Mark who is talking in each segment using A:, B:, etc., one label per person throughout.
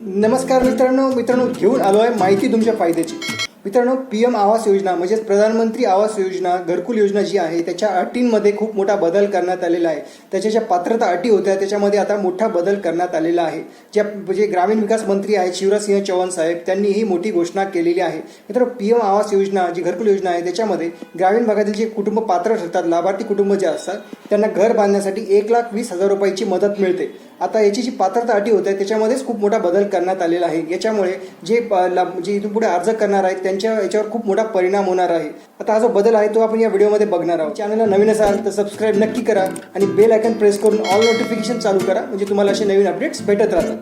A: नमस्कार मित्रांनो मित्रांनो घेऊन आलो आहे माहिती तुमच्या फायद्याची. मित्रांनो पी एम आवास योजना म्हणजेच प्रधानमंत्री आवास योजना घरकुल योजना जी आहे त्याच्या अटींमध्ये खूप मोठा बदल करण्यात आलेला आहे. त्याच्या ज्या पात्रता अटी होत्या त्याच्यामध्ये आता मोठा बदल करण्यात आलेला आहे. ज्या म्हणजे ग्रामीण विकास मंत्री आहेत शिवराजसिंह चौहान साहेब त्यांनी ही मोठी घोषणा केलेली आहे. मित्रांनो पी एम आवास योजना जी घरकुल योजना आहे त्याच्यामध्ये ग्रामीण भागातील जे कुटुंब पात्र ठरतात लाभार्थी कुटुंब जे असतात त्यांना घर बांधण्यासाठी एक लाख वीस हजार रुपयाची मदत मिळते. आता याची जी पात्रता अटी होत्या त्याच्यामध्येच खूप मोठा बदल करण्यात आलेला आहे. याच्यामुळे जे जे इथून पुढे अर्ज करणार आहेत त्यांच्या याच्यावर खूप मोठा परिणाम होणार आहे. आता हा जो बदल आहे तो आपण या व्हिडिओमध्ये बघणार आहोत. चॅनलला नवीन असाल तर सबस्क्राईब नक्की करा आणि बेल आयकन प्रेस करून ऑल नोटिफिकेशन चालू करा म्हणजे तुम्हाला असे नवीन अपडेट्स भेटत राहतात.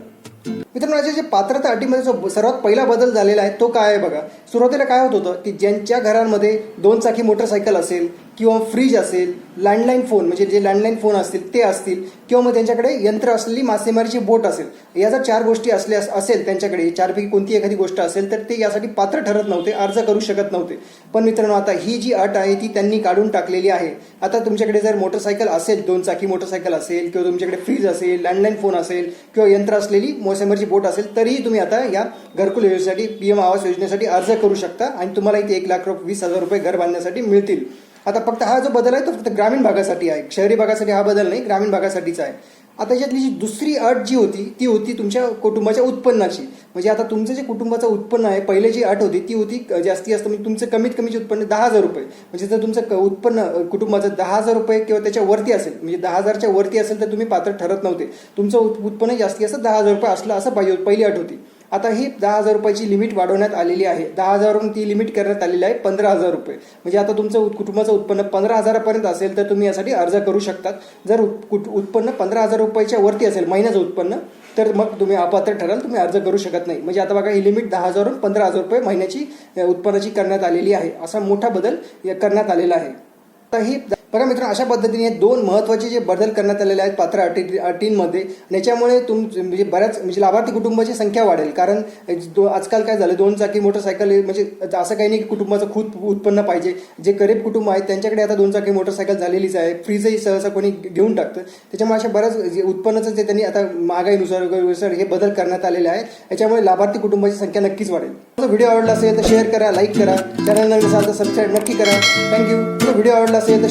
A: मित्रांनो याच्या जे पात्रता अटीमध्ये जो सर्वात पहिला बदल झालेला आहे तो काय आहे बघा. सुरुवातीला काय होत होतं की ज्यांच्या घरांमध्ये दोन चाकी मोटरसायकल असेल किंवा फ्रीज असेल लँडलाईन फोन म्हणजे जे लँडलाईन फोन असतील ते असतील किंवा मग त्यांच्याकडे यंत्र असलेली मासेमारीची बोट असेल या जर चार गोष्टी असल्या असेल त्यांच्याकडे चारपैकी कोणती एखादी गोष्ट असेल तर ते यासाठी पात्र ठरत नव्हते अर्ज करू शकत नव्हते. पण मित्रांनो आता ही जी अट आहे ती त्यांनी काढून टाकलेली आहे. आता तुमच्याकडे जर मोटरसायकल असेल दोन चाकी मोटरसायकल असेल किंवा तुमच्याकडे फ्रीज असेल लँडलाईन फोन असेल किंवा यंत्र असलेली मासेमारीची बोट असेल तरीही तुम्ही आता या घरकुल योजनेसाठी पी एम आवास योजनेसाठी अर्ज करू शकता आणि तुम्हाला इथे एक लाख वीस हजार रुपये घर बांधण्यासाठी मिळतील. आता फक्त हा जो बदल आहे तो फक्त ग्रामीण भागासाठी आहे. शहरी भागासाठी हा बदल नाही ग्रामीण भागासाठीच आहे. आता याच्यातली जी दुसरी अट जी होती ती होती तुमच्या कुटुंबाच्या उत्पन्नाची. म्हणजे आता तुमचं जे कुटुंबाचं उत्पन्न आहे पहिले जी अट होती ती होती जास्ती असतं म्हणजे तुमचं कमीत कमीचे उत्पन्न दहा हजार रुपये. म्हणजे जर तुमचं क- उत्पन्न कुटुंबाचं दहा हजार रुपये किंवा त्याच्या वरती असेल म्हणजे दहा हजारच्या वरती असेल तर तुम्ही पात्र ठरत नव्हते. तुमचं उत्पन्न जास्ती जास्त दहा हजार रुपये असलं असं पाहिजे होतं. पहिली अट होती. आता ही दहा हजार रुपयाची लिमिट वाढवण्यात आलेली आहे. दहा हजारवरून ती लिमिट करण्यात आलेली आहे पंधरा हजार रुपये. म्हणजे आता तुमचं कुटुंबाचं उत्पन्न पंधरा हजारापर्यंत असेल तर तुम्ही यासाठी अर्ज करू शकतात. जर कुट- उत्पन्न पंधरा हजार रुपयाच्या वरती असेल महिन्याचं उत्पन्न तर मग तुम्ही अपात्र ठराल तुम्ही अर्ज करू शकत नाही. म्हणजे आता बघा ही लिमिट दहा हजारवरून पंधरा हजार रुपये महिन्याची उत्पन्नाची करण्यात आलेली आहे. असा मोठा बदल करण्यात आलेला आहे. आता ही बघा मित्रांनो अशा पद्धतीने दोन महत्त्वाचे जे बदल करण्यात आलेले आहेत पात्र अटी अटींमध्ये आणि याच्यामुळे तुम म्हणजे बऱ्याच म्हणजे लाभार्थी कुटुंबाची संख्या वाढेल. कारण दो आजकाल काय झालं दोन चाकी मोटरसायकल म्हणजे असं काही नाही की कुटुंबाचं खूप उत्पन्न पाहिजे. जे गरीब कुटुंब आहेत त्यांच्याकडे आता दोन चाकी मोटरसायकल झालेलीच आहे. फ्रीजही सहसा कोणी घेऊन टाकतं. त्याच्यामुळे अशा बऱ्याच जे उत्पन्नाचं जे त्यांनी आता महागाईनुसार हे बदल करण्यात आलेले आहे याच्यामुळे लाभार्थी कुटुंबाची संख्या नक्कीच वाढेल. जर व्हिडिओ आवडला असेल तर शेअर करा लाईक करा. चॅनल नवीन असाल तर सबस्क्राईब नक्की करा. थँक्यू व्हिडिओ आवडला असेल तर